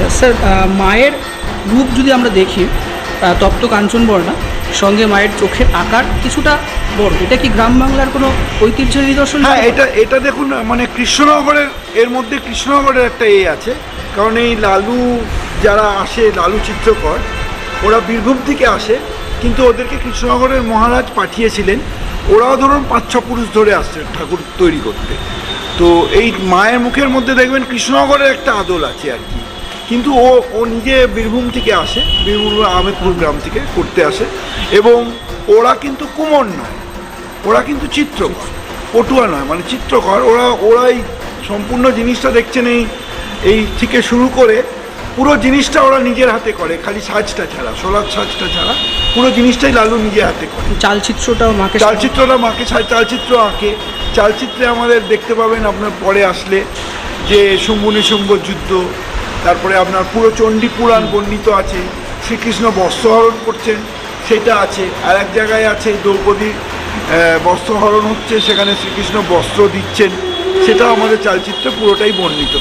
আচ্ছা স্যার মায়ের রূপ যদি আমরা দেখি তপ্ত কাঞ্চন বর্ণা সঙ্গে মায়ের চোখের আকার কিছুটা বড়, এটা কি গ্রাম বাংলার কোনো ঐতিহ্যের নিদর্শন? হ্যাঁ এটা এটা দেখুন মানে কৃষ্ণনগরের, এর মধ্যে কৃষ্ণনগরের একটা এ আছে, কারণ এই লালু যারা আসে, লালু চিত্রকর, ওরা বীরভূম থেকে আসে, কিন্তু ওদেরকে কৃষ্ণনগরের মহারাজ পাঠিয়েছিলেন, ওরাও ধরুন পাঁচ, ছ পুরুষ ধরে আসছে ঠাকুর তৈরি করতে। তো এই মায়ের মুখের মধ্যে দেখবেন কৃষ্ণনগরের একটা আদল আছে আর কি। কিন্তু ও ও নিজে বীরভূম থেকে আসে বীরভূম আহমেদপুর গ্রাম থেকে করতে আসে। এবং ওরা কিন্তু কুমোর নয় ওরা কিন্তু চিত্রকর পটুয়া নয় মানে চিত্রকর। ওরা ওরাই সম্পূর্ণ জিনিসটা দেখছেন এই এই থেকে শুরু করে পুরো জিনিসটা ওরা নিজের হাতে করে খালি সাজটা ছাড়া সোলার সাজটা ছাড়া পুরো জিনিসটাই লালু নিজের হাতে করে। চালচিত্রটাও মাকে চালচিত্রটা মাকে চালচিত্র আঁকে। চালচিত্রে আমাদের দেখতে পাবেন আপনার পরে আসলে যে শম্ভু নিশম্ভ যুদ্ধ তারপরে আপনার পুরো চণ্ডী পুরাণ বর্ণিত আছে, শ্রীকৃষ্ণ বস্ত্রহরণ করছেন, সেটা আছে। আর এক জায়গায় আছে দ্রৌপদীর বস্ত্রহরণ হচ্ছে, সেখানে শ্রীকৃষ্ণ বস্ত্র দিচ্ছেন, সেটাও আমাদের চালচিত্রে পুরোটাই বর্ণিত।